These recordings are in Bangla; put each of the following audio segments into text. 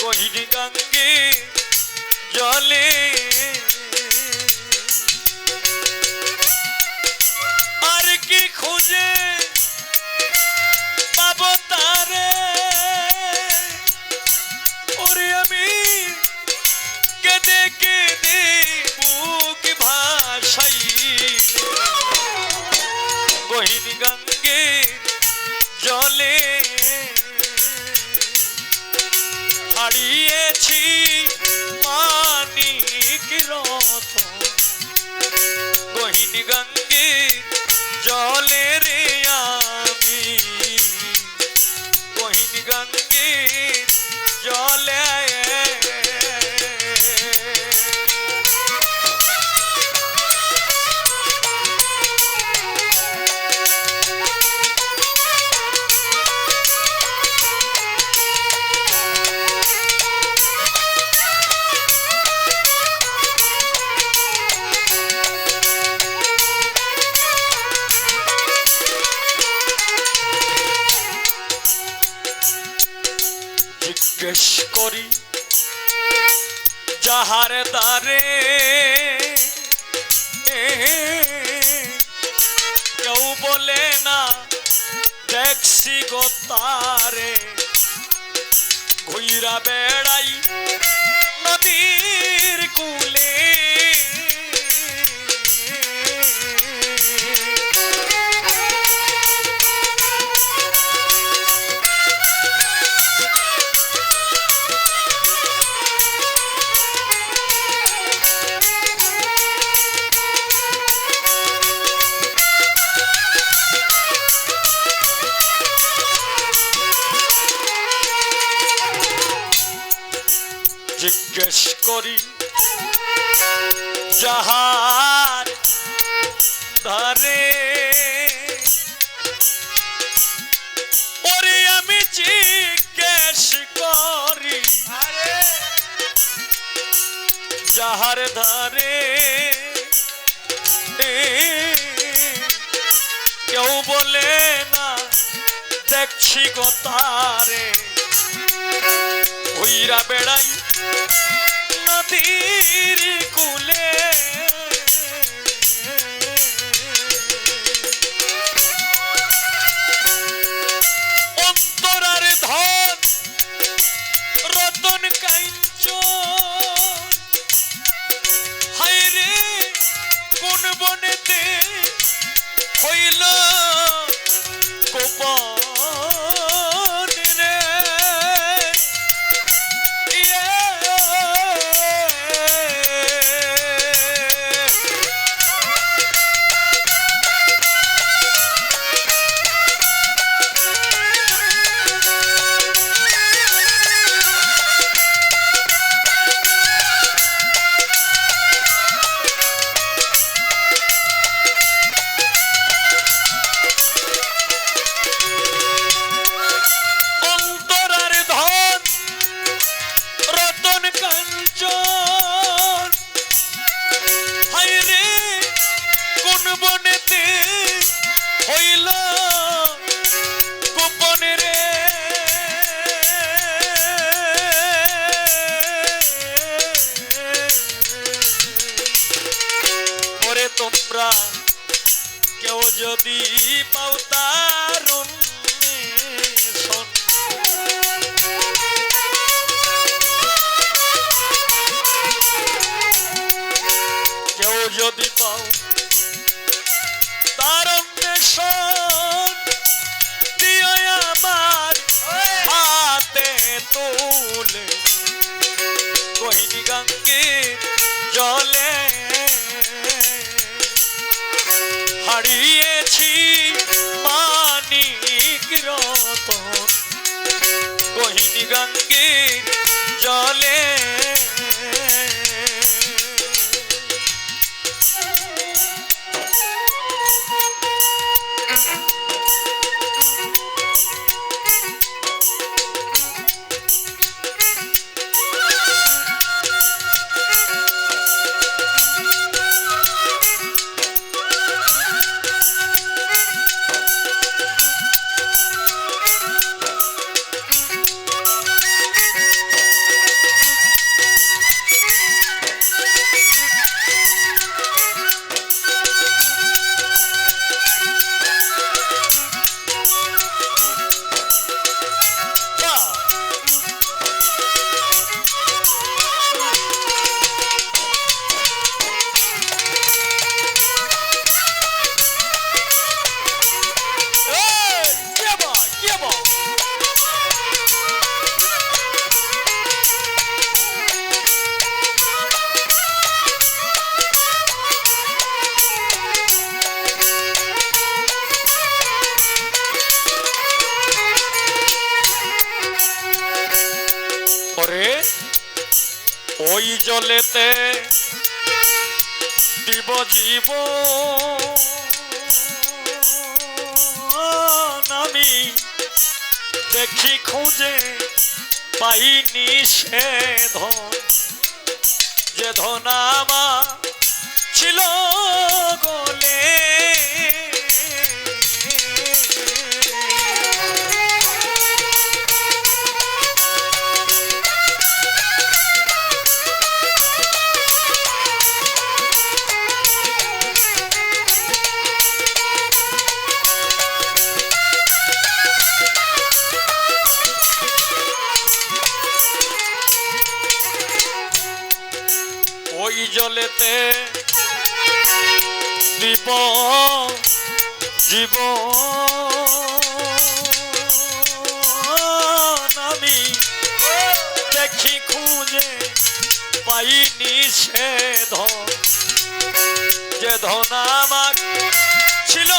কহিন গঙ্গে জলে। আর কি খুঁজে পাবো তারে? ওরে আমি কেঁদে কেঁদে বুক ভাসাই। গহিন গঙ্গে যাহার দ্বারে। কেউ বলে না দেখছি গো তারে। ঘুইরা বেড়াই নদীর কুলে। করি। যাহার ধারে ওরে আমি জিজ্ঞেস করি, যাহার ধারে কেউ বলে না, দেখছি গো তারে, হইরা বেড়াই নদীর কুলে। অন্তরার ধন রতন কাঞ্চ হাইরে কোন বনেতে হইল যদি পাও তার অন্বেষণ কেউ যদি পাও তার অন্বেষণ দিও আমার হাতে তুলে। কহিনী গঙ্গে জলে হারিয়েছি মানিক রতন। কহিনী গঙ্গে জলে জলেতে দিব জীব আমি দেখি খুঁজে পাইনি সে ধন। যে ধন আমার ছিল গোলে। ওই জলেতে দিব জীব আমি দেখি খুঁজে পাইনি সে ধন যে ধন আমার ছিল।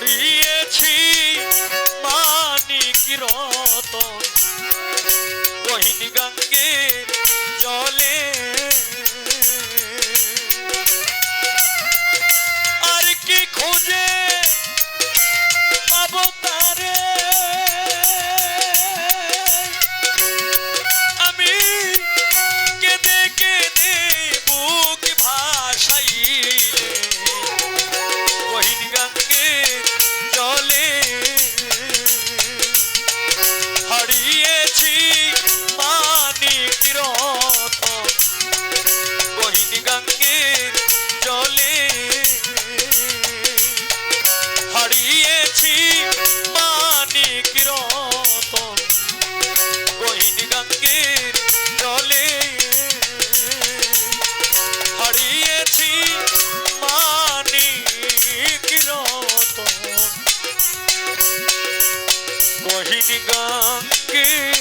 হারিয়েছি মানিক রতন। কহিনী গঙ্গে গঙ্গে